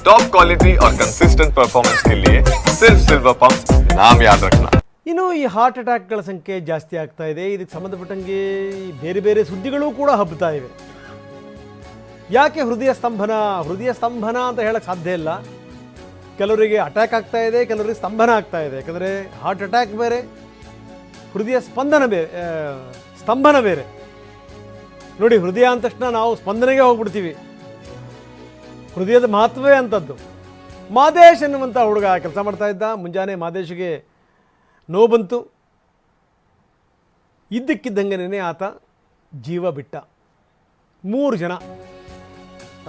Top quality और consistent performance के लिए सिर्फ सिल्वर पंप नाम याद रखना ಇನ್ನು ಈ ಹಾರ್ಟ್ ಅಟ್ಯಾಕ್ಗಳ ಸಂಖ್ಯೆ ಜಾಸ್ತಿ ಆಗ್ತಾ ಇದೆ ಇದಕ್ಕೆ ಸಂಬಂಧಪಟ್ಟಂಗೆ ಈ ಬೇರೆ ಬೇರೆ ಸುದ್ದಿಗಳು ಕೂಡ ಹಬ್ಬುತ್ತಾ ಇವೆ ಯಾಕೆ ಹೃದಯ ಸ್ತಂಭನ ಹೃದಯ ಸ್ತಂಭನ ಅಂತ ಹೇಳಕ್ಕೆ ಸಾಧ್ಯ ಇಲ್ಲ ಕೆಲವರಿಗೆ ಅಟ್ಯಾಕ್ ಆಗ್ತಾ ಇದೆ ಕೆಲವರಿಗೆ ಸ್ತಂಭನ ಆಗ್ತಾ ಇದೆ ಯಾಕಂದರೆ ಹಾರ್ಟ್ ಅಟ್ಯಾಕ್ ಬೇರೆ ಹೃದಯ ಸ್ಪಂದನ ಬೇರೆ ಆ, ಸ್ತಂಭನ ಬೇರೆ ನೋಡಿ ಹೃದಯ ಅಂದ ತಕ್ಷಣ ನಾವು ಸ್ಪಂದನೆಗೆ ಹೋಗ್ಬಿಡ್ತೀವಿ ಹೃದಯದ ಮಹತ್ವವೇ ಅಂಥದ್ದು. ಮಾದೇಶ್ ಎನ್ನುವಂಥ ಹುಡುಗ ಕೆಲಸ ಮಾಡ್ತಾ ಇದ್ದ. ಮುಂಜಾನೆ ಮಾದೇಶಿಗೆ ನೋವು ಬಂತು ಇದ್ದಕ್ಕಿದ್ದಂಗೆನೇ ಆತ ಜೀವ ಬಿಟ್ಟ. ಮೂರು ಜನ.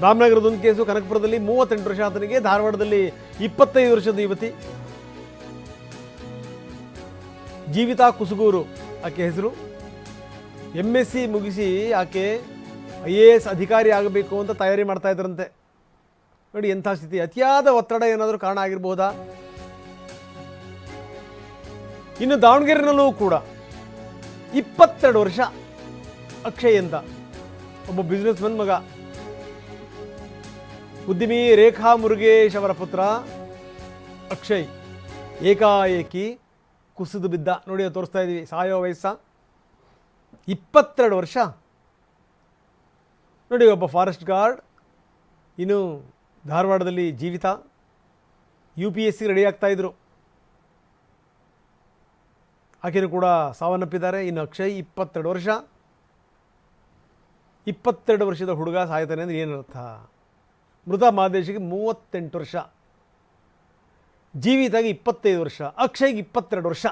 ರಾಮನಗರದೊಂದು ಕೇಸು, ಕನಕಪುರದಲ್ಲಿ ಮೂವತ್ತೆಂಟು ವರ್ಷ ಆತನಿಗೆ, ಧಾರವಾಡದಲ್ಲಿ ಇಪ್ಪತ್ತೈದು ವರ್ಷದ ಯುವತಿ. ಜೀವಿತಾ ಕುಸುಗೂರು ಆಕೆ ಹೆಸರು. ಎಂ ಎಸ್ ಸಿ ಮುಗಿಸಿ ಆಕೆ ಐ ಎ ಎಸ್ ಅಧಿಕಾರಿ ಆಗಬೇಕು ಅಂತ ತಯಾರಿ ಮಾಡ್ತಾ ಇದ್ರಂತೆ ನೋಡಿ, ಎಂಥ ಸ್ಥಿತಿ? ಅತಿಯಾದ ಒತ್ತಡ ಏನಾದರೂ ಕಾರಣ ಆಗಿರ್ಬೋದಾ ಇನ್ನು ದಾವಣಗೆರೆನಲ್ಲೂ ಕೂಡ ಇಪ್ಪತ್ತೆರಡು ವರ್ಷ ಅಕ್ಷಯ್ ಅಂತ ಒಬ್ಬ ಬಿಸ್ನೆಸ್ ಮನ್ ಮಗ. ಉದ್ಯಮಿ ರೇಖಾ ಮುರುಗೇಶ್ ಅವರ ಪುತ್ರ ಅಕ್ಷಯ್. ಏಕಾಏಕಿ ಕುಸಿದು ಬಿದ್ದ. ನೋಡಿ ತೋರಿಸ್ತಾ ಇದ್ದೀವಿ ಸಾಯೋ ವಯಸ್ಸ. ಇಪ್ಪತ್ತೆರಡು ವರ್ಷ. ನೋಡಿ, ಒಬ್ಬ ಫಾರೆಸ್ಟ್ ಗಾರ್ಡ್ ಇನ್ನು ಧಾರವಾಡದಲ್ಲಿ ಜೀವಿತ, U P S C ready ಆಗ್ತಾ ಆಕೆಯೂ ಕೂಡ ಸಾವನ್ನಪ್ಪಿದ್ದಾರೆ. ಇನ್ನು ಅಕ್ಷಯ್ ಇಪ್ಪತ್ತೆರಡು ವರ್ಷ. ಇಪ್ಪತ್ತೆರಡು ವರ್ಷದ ಹುಡುಗ ಸಾಯ್ತಾನೆ ಅಂದರೆ ಏನರ್ಥ? ಮೃತ ಮಾದೇಶಿಗೆ ಮೂವತ್ತೆಂಟು ವರ್ಷ. ಜೀವಿತಾಗಿ ಇಪ್ಪತ್ತೈದು ವರ್ಷ. ಅಕ್ಷಯ್ಗೆ ಇಪ್ಪತ್ತೆರಡು ವರ್ಷ.